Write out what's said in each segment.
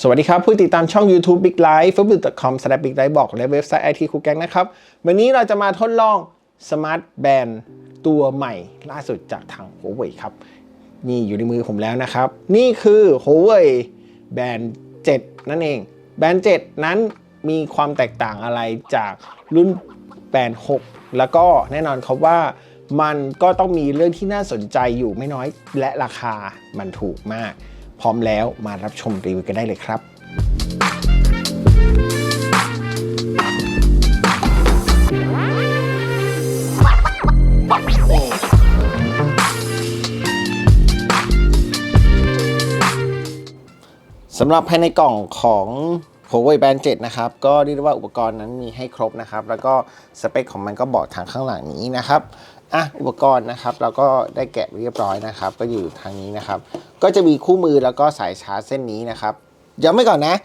สวัสดีครับ ผู้ติดตามช่อง YouTube Big Life f a b u l c o m s l a s Big Life บอกและเว็บไซต์ IT คูแกงนะครับ วันนี้เราจะมาทดลอง Smart Band ตัวใหม่ล่าสุดจากทาง Huawei ครับ นี่อยู่ในมือผมแล้วนะครับ นี่คือ Huawei Band 7 นั่นเอง Band 7 นั้นมีความแตกต่างอะไรจากรุ่น Band 6 แล้วก็แน่นอนครับว่ามันก็ต้องมีเรื่องที่น่าสนใจอยู่ไม่น้อยและราคามันถูกมาก พร้อมแล้วมารับชมรีวิวกันได้เลยครับสำหรับภายในกล่องของ Huawei Band 7 นะครับ ก็เรียกว่าอุปกรณ์นั้นมีให้ครบนะครับ แล้วก็สเปคของมันก็บอกทางข้างหลังนี้นะครับ อะอุปกรณ์นะครับ เราก็ได้แกะเรียบร้อยนะครับ ก็อยู่ทางนี้นะครับ ก็จะมีคู่มือแล้วก็สายชาร์จเส้นนี้นะครับย้ำไว้ก่อนนะ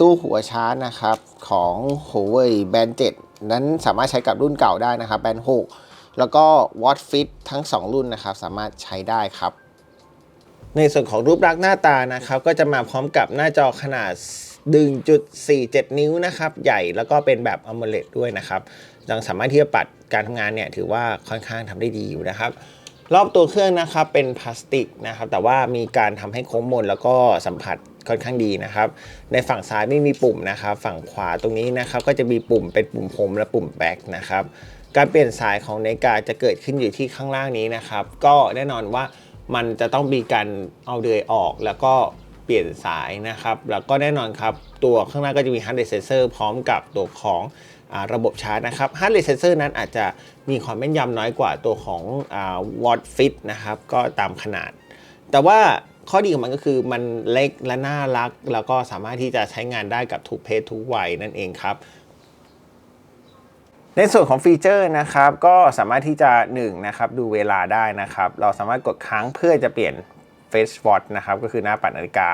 ตู้หัวชาร์จนะครับของ Huawei Band 7 นั้นสามารถใช้กับรุ่นเก่าได้นะครับ Band 6 แล้วก็ Watch Fit ทั้ง 2 รุ่นนะครับ สามารถใช้ได้ครับ ในส่วนของรูปลักษณ์หน้าตานะครับ ก็จะมาพร้อมกับหน้าจอขนาด 1.47 นิ้วนะครับ ใหญ่แล้วก็เป็นแบบ AMOLED ด้วยนะครับ ยังสามารถที่จะปัดการทำงานเนี่ยถือว่าค่อนข้างทำได้ดีอยู่นะครับ รอบตัวเครื่องนะครับเป็นพลาสติกนะครับแต่ว่ามีการทำให้โค้งมนแล้วก็สัมผัสค่อนข้างดีนะครับ ในฝั่งซ้ายไม่มีปุ่มนะครับ ฝั่งขวาตรงนี้นะครับก็จะมีปุ่มเป็นปุ่มโฮมและปุ่มแบ็กนะครับการเปลี่ยนสายของนาฬิกาจะเกิดขึ้นอยู่ที่ข้างล่างนี้นะครับ ก็แน่นอนว่ามันจะต้องมีการเอาเดือยออกแล้วก็เปลี่ยนสายนะครับ แล้วก็แน่นอนครับ ตัวข้างหน้าก็จะมี Heart Rate Sensor พร้อมกับตัวของ ระบบชาร์จนะครับ Heart Rate Sensor นั้นอาจจะมีความแม่นยำน้อยกว่าตัวของอ่า Watt Fit นะครับ ก็ตามขนาด แต่ว่าข้อดีของมันก็คือมันเล็กและน่ารัก แล้วก็สามารถที่จะใช้งานได้กับทุกเพศทุกวัยนั่นเองครับในส่วนของฟีเจอร์นะครับก็สามารถที่จะ1นะครับดูเวลาได้นะครับ เราสามารถกดค้างเพื่อจะเปลี่ยน Face Watch นะครับก็คือหน้าปัดนาฬิกา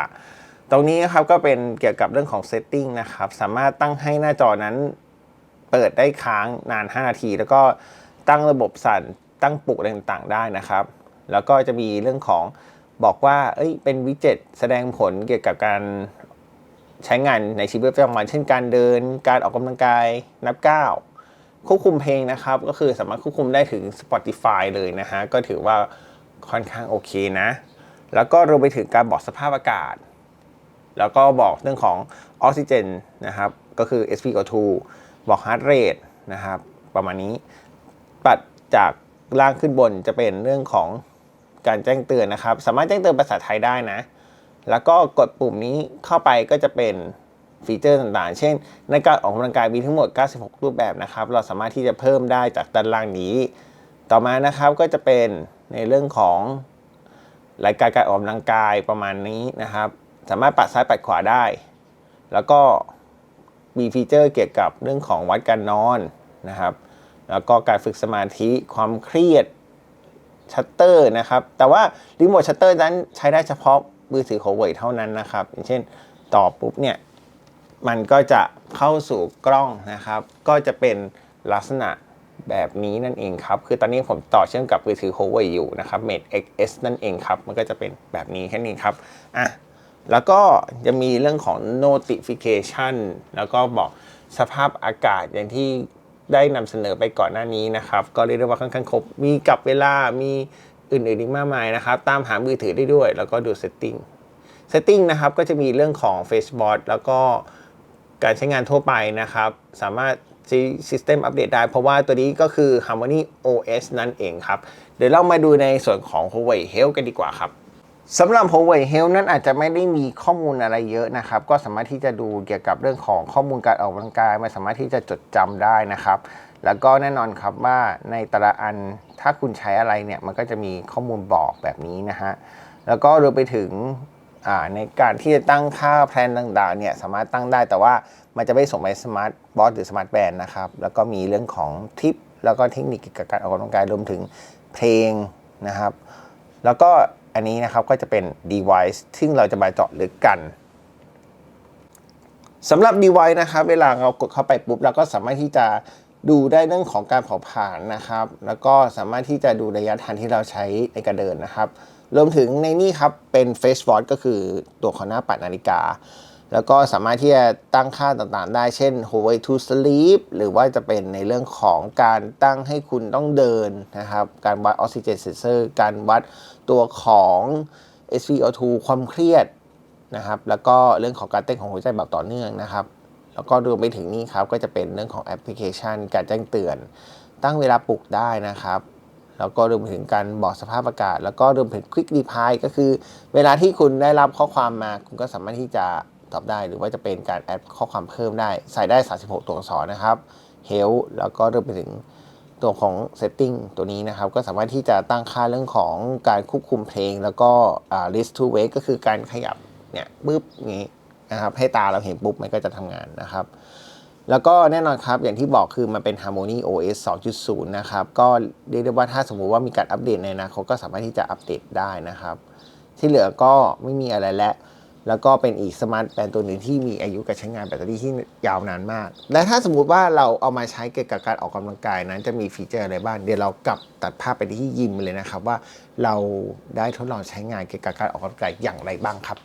ตรงนี้นะครับก็เป็นเกี่ยวกับเรื่องของ Setting นะครับ สามารถตั้งให้หน้าจอนั้น เปิดได้ค้างนาน 5 นาที แล้วก็ตั้งระบบสั่นตั้งปลุกต่างๆ ได้นะครับ แล้วก็จะมีเรื่องของบอกว่าเอ้ยเป็นวิจ็ตแสดงผลเกี่ยวกับการใช้งานในชีวิตประจำวัน เช่นการเดินการออกกำลังกายนับก้าวควบคุมเพลงนะครับ ก็คือสามารถควบคุมได้ถึง Spotify เลยนะฮะ ก็ถือว่าค่อนข้างโอเคนะ แล้วก็รวมไปถึงการบอกสภาพอากาศ แล้วก็บอกเรื่องของออกซิเจนนะครับ ก็คือ SpO2 บอก heart rate นะครับ ประมาณนี้ปัดจากล่างขึ้นบนจะเป็นเรื่องของการแจ้งเตือนนะครับ สามารถแจ้งเตือนภาษาไทยได้นะ แล้วก็กดปุ่มนี้เข้าไปก็จะเป็นฟีเจอร์ต่างๆ เช่น ในการออกกำลังกายมีทั้งหมด 96 รูปแบบนะครับ เราสามารถที่จะเพิ่มได้จากด้านล่างนี้ ต่อมานะครับก็จะเป็นในเรื่องของรายการการออกกำลังกายประมาณนี้นะครับ สามารถปัดซ้ายปัดขวาได้ แล้วก็ มีฟีเจอร์เกี่ยวกับเรื่องของวัดการนอนนะครับ แล้วก็การฝึกสมาธิความเครียดชัตเตอร์นะครับ แต่ว่ารีโมทชัตเตอร์นั้นใช้ได้เฉพาะมือถือของเว่ยเท่านั้นนะครับอย่างเช่นต่อปุ๊บเนี่ยมันก็จะเข้าสู่กล้องนะครับ ก็จะเป็นลักษณะแบบนี้นั่นเองครับ คือตอนนี้ผมต่อเชื่อมกับมือถือ Huawei อยู่นะครับ Mate XS นั่นเองครับ มันก็จะเป็นแบบนี้แค่นี้ครับ อะ แล้วก็จะมีเรื่องของ notification แล้วก็บอกสภาพอากาศอย่างที่ได้นำเสนอไปก่อนหน้านี้นะครับ ก็เรียกได้ว่าค่อนข้างครบ มีกับเวลามีอื่นๆอีกมากมายนะครับ ตามหามือถือได้ด้วย แล้วก็ดู setting setting นะครับก็จะมีเรื่องของ Facebook แล้วก็การใช้งานทั่วไปนะครับ สามารถ System อัปเดตได้ เพราะว่าตัวนี้ก็คือ Harmony OS นั่นเองครับ เดี๋ยวเรามาดูในส่วนของ Huawei Health กันดีกว่าครับ สำหรับ Huawei Health นั้นอาจจะไม่ได้มีข้อมูลอะไรเยอะนะครับ ก็สามารถที่จะดูเกี่ยวกับเรื่องของข้อมูลการออกกำลังกายมันสามารถที่จะจดจำได้นะครับ แล้วก็แน่นอนครับว่าในแต่ละอันถ้าคุณใช้อะไรเนี่ยมันก็จะมีข้อมูลบอกแบบนี้นะฮะแล้วก็รวมไปถึงในการที่จะตั้งค่าแพลนต่างๆเนี่ยสามารถตั้งได้แต่ว่ามันจะไม่ส่งไปสมาร์ทบอสหรือสมาร์ทแบนนะครับ แล้วก็มีเรื่องของทิป แล้วก็เทคนิคเกี่ยวกับการออกกำลังกายรวมถึงเพลงนะครับ แล้วก็ อันนี้นะครับก็จะเป็น device ซึ่งเราจะมาเจาะลึกกันสำหรับ device นะครับเวลาเรากดเข้าไปปุ๊บเราก็สามารถที่จะดูได้เรื่องของการเผาผลาญนะครับ แล้วก็สามารถที่จะดูระยะทางที่เราใช้ในการเดินนะครับ รวมถึงในนี่ครับเป็น Face Watch ก็คือตัวของหน้าปัดนาฬิกา แล้วก็สามารถที่จะตั้งค่าต่างๆ ได้ เช่น Huawei to Sleep หรือว่าจะเป็นในเรื่องของการตั้งให้คุณต้องเดินนะครับ การวัดออกซิเจนเซนเซอร์ การวัดตัวของ SpO2 ความเครียดนะครับ แล้วก็เรื่องของการเต้นของหัวใจแบบต่อเนื่องนะครับ แล้วก็รวมไปถึงนี่ครับ ก็จะเป็นเรื่องของแอปพลิเคชัน การแจ้งเตือน ตั้งเวลาปลุกได้นะครับแล้วก็รวมไปถึงการบอกสภาพอากาศ แล้วก็รวมถึง Quick Reply ก็คือ เวลาที่คุณได้รับข้อความมา คุณก็สามารถที่จะ ตอบได้ หรือว่าจะเป็นการแอดข้อความเพิ่มได้ ใส่ได้ 36 ตัวอักษรนะครับ Help แล้วก็รวมไปถึงตัวของ Setting ตัวนี้นะครับ ก็สามารถที่จะตั้งค่าเรื่องของการควบคุมเพลง แล้วก็ list to wake ก็คือการขยับเนี่ยปึ๊บอย่างนี้นะครับให้ตาเราเห็นปุ๊บมันก็จะทำงานนะครับแล้วก็แน่นอนครับ อย่างที่บอกคือมันเป็น Harmony OS 2.0 นะครับ ก็เรียกได้ว่าถ้าสมมุติว่ามีการอัปเดตในอนาคตก็สามารถที่จะอัปเดตได้นะครับ ที่เหลือก็ไม่มีอะไรแล้ว แล้วก็เป็นอีกสมาร์ทแบนตัวหนึ่งที่มีอายุการใช้งานแบตเตอรี่ที่ยาวนานมาก และถ้าสมมุติว่าเราเอามาใช้เกี่ยวกับการออกกำลังกายนั้นจะมีฟีเจอร์อะไรบ้าง เดี๋ยวเรากลับตัดภาพไปที่ยิมเลยนะครับว่าเราได้ทดลองใช้งานเกี่ยวกับการออกกำลังกายอย่างไรบ้างครับ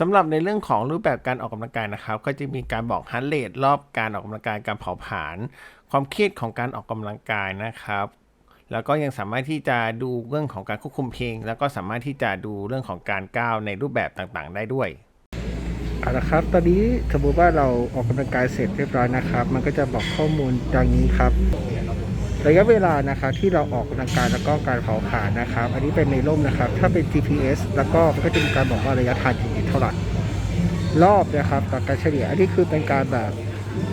สำหรับในเรื่องของรูปแบบการออกกำลังกายนะครับ ก็จะมีการบอกฮันเรทรอบการออกกำลังกายการเผาผลาญความเครียดของการออกกำลังกายนะครับ แล้วก็ยังสามารถที่จะดูเรื่องของการควบคุมเพลง แล้วก็สามารถที่จะดูเรื่องของการก้าวในรูปแบบต่างๆ ได้ด้วยเอาละครับ ตอนนี้สมมติว่าเราออกกำลังกายเสร็จเรียบร้อยนะครับ มันก็จะบอกข้อมูลดังนี้ครับ ระยะเวลานะครับที่เราออกกำลังกายแล้วก็การเผาผลาญนะครับ อันนี้เป็นในร่มนะครับ ถ้าเป็น GPS แล้วก็มันก็จะมีการบอกว่าระยะทาง เท่าไหร่รอบนะครับต่อการเฉลี่ยอันนี้คือเป็นการแบบ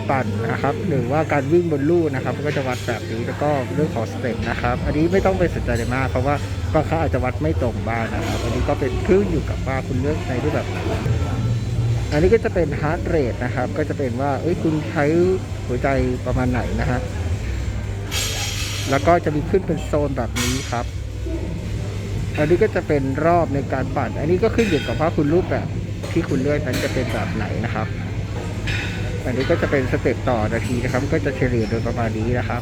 ปั่นนะครับหรือว่าการวิ่งบนลู่นะครับก็จะวัดแบบนี้แล้วก็เรื่องของสเต็ปนะครับอันนี้ไม่ต้องไปสนใจเลยมากเพราะว่าบางครั้งอาจจะวัดไม่ตรงบ้างนะครับ อันนี้ก็เป็นขึ้นอยู่กับว่าคุณเลือกในรูปแบบไหนอันนี้ก็จะเป็นฮาร์ดเรทนะครับ ก็จะเป็นว่าเอ้ยคุณใช้หัวใจประมาณไหนนะฮะแล้วก็จะมีขึ้นเป็นโซนแบบนี้ครับ อันนี้ก็จะเป็นรอบในการปั่น อันนี้ก็ขึ้นอยู่กับว่าคุณรูปแบบที่คุณเลือกนั้นจะเป็นแบบไหนนะครับ อันนี้ก็จะเป็นสเต็ปต่อนาทีนะครับ ก็จะเฉลี่ยโดยประมาณนี้นะครับ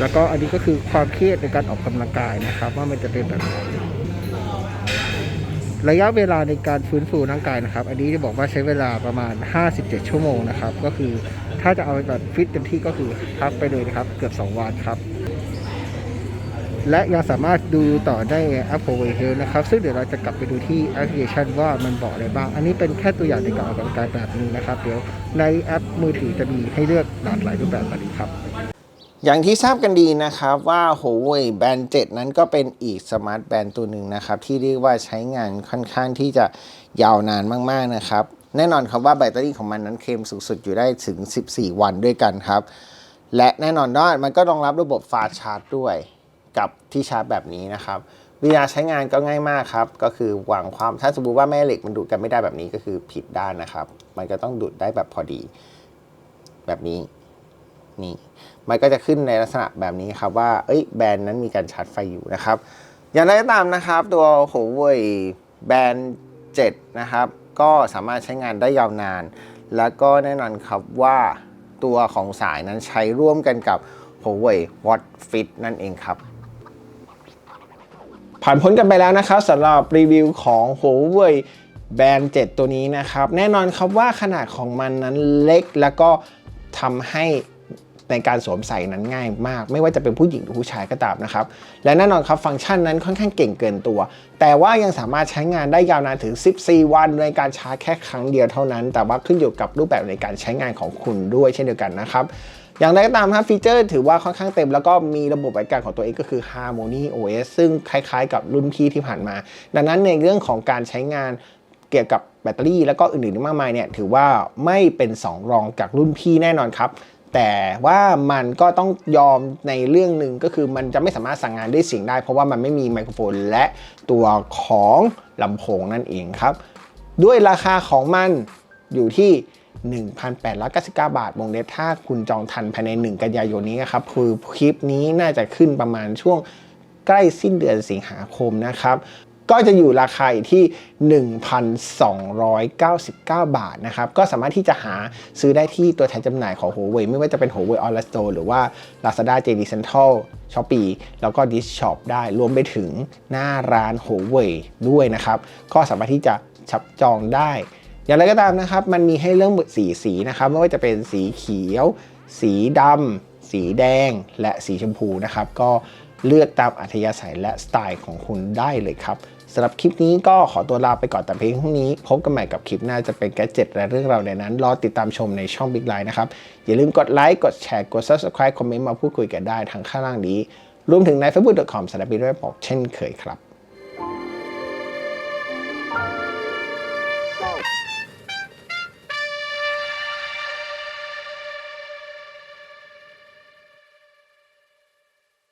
แล้วก็อันนี้ก็คือความเครียดในการออกกำลังกายนะครับ ว่ามันจะเป็นแบบไหนระยะเวลาในการฟื้นฟูร่างกายนะครับ อันนี้จะบอกว่าใช้เวลาประมาณ 57 ชั่วโมงนะครับ ก็คือถ้าจะเอาแบบฟิตเต็มที่ก็คือพักไปเลยนะครับ เกือบ 2 วันครับ และยังสามารถดูต่อได้แอป Huawei Health นะครับ ซึ่งเดี๋ยวเราจะกลับไปดูที่แอปพลิเคชันว่ามันบอกอะไรบ้าง อันนี้เป็นแค่ตัวอย่างในการออกกำลังกายแบบนี้นะครับ เดี๋ยวในแอปมือถือจะมีให้เลือกหลากหลายรูปแบบแบบนี้ครับ อย่างที่ทราบกันดีนะครับว่า Huawei Band 7 นั้นก็เป็นอีกสมาร์ทแบนด์ตัวหนึ่งนะครับ ที่เรียกว่าใช้งานค่อนข้างที่จะยาวนานมากๆนะครับ แน่นอนครับว่าแบตเตอรี่ของมันนั้นเคลมสูงสุดอยู่ได้ถึง 14 วันด้วยกันครับ และแน่นอนว่ามันก็รองรับระบบฟาชาร์จด้วย กับที่ชาร์จแบบนี้นะครับวิธีกาใช้งานก็ง่ายมากครับ ก็คือวางความถ้าสมมติว่าแม่เหล็กมันดูดกันไม่ได้แบบนี้ก็คือผิดด้านนะครับ มันก็ต้องดูดได้แบบพอดี แบบนี้นี่มันก็จะขึ้นในลักษณะแบบนี้ครับว่า เอ้ยแบรนด์นั้นมีการชาร์จไฟอยู่นะครับ อย่างไรก็ตามนะครับ ตัว Huawei แบรนด์ 7 นะครับ ก็สามารถใช้งานได้ยาวนาน แล้วก็แน่นอนครับว่าตัวของสายนั้นใช้ร่วมกันกับ Huawei Watch Fit นั่นเองครับ ผ่านพ้นกันไปแล้วนะครับสำหรับรีวิวของ Huawei Band 7ตัวนี้นะครับ แน่นอนครับว่าขนาดของมันนั้นเล็กแล้วก็ทำให้ในการสวมใส่นั้นง่ายมาก ไม่ว่าจะเป็นผู้หญิงหรือผู้ชายก็ตามนะครับ และแน่นอนครับฟังก์ชันนั้นค่อนข้างเก่งเกินตัว แต่ว่ายังสามารถใช้งานได้ยาวนานถึง 14 วัน ในการชาร์จแค่ครั้งเดียวเท่านั้น แต่ว่าขึ้นอยู่กับรูปแบบในการใช้งานของคุณด้วยเช่นเดียวกันนะครับ อย่างไรก็ตามครับฟีเจอร์ถือว่าค่อนข้างเต็ม แล้วก็มีระบบบริการของตัวเองก็คือ Harmony OS ซึ่งคล้ายๆ กับรุ่นพี่ที่ผ่านมา ดังนั้นในเรื่องของการใช้งานเกี่ยวกับแบตเตอรี่แล้วก็อื่นๆมากมายเนี่ยถือว่าไม่เป็นสองรองจากรุ่นพี่แน่นอนครับ แต่ว่ามันก็ต้องยอมในเรื่องหนึ่งก็คือมันจะไม่สามารถสั่งงานด้วยเสียงได้ เพราะว่ามันไม่มีไมโครโฟนและตัวของลำโพงนั่นเองครับ ด้วยราคาของมันอยู่ที่ 1,899 บาทวงเล็บถ้าคุณจองทันภายใน 1 กันยายนนี้นะครับคือคลิปนี้น่าจะขึ้นประมาณช่วงใกล้สิ้นเดือนสิงหาคมนะครับก็จะอยู่ราคาที่ 1,299 บาทนะครับ ก็สามารถที่จะหาซื้อได้ที่ตัวแทนจำหน่ายของ Huawei ไม่ว่าจะเป็น Huawei Online Store หรือว่า Lazada JD Central Shopee แล้วก็ Dish Shop ได้รวมไปถึงหน้าร้าน Huawei ด้วยนะครับ ก็สามารถที่จะชับจองได้ อย่างไรก็ตามนะครับ มันมีให้เรื่องสีสีนะครับไม่ว่าจะเป็นสีเขียว สีดำสีแดงและสีชมพูนะครับ ก็เลือกตามอัธยาศัยและสไตล์ของคุณได้เลยครับสำหรับคลิปนี้ก็ขอตัวลาไปก่อนแต่เพียงเท่านี้ พบกันใหม่กับคลิปหน้าจะเป็นแกจ็ตและเรื่องราวในนั้น รอติดตามชมในช่อง Big Line นะครับ อย่าลืมกดไลค์กดแชร์กด Subscribe คอมเมนต์มาพูดคุยกันได้ทางข้างล่างนี้ รวมถึงใน facebook.com สารบิด้วยบอกเช่นเคยครับ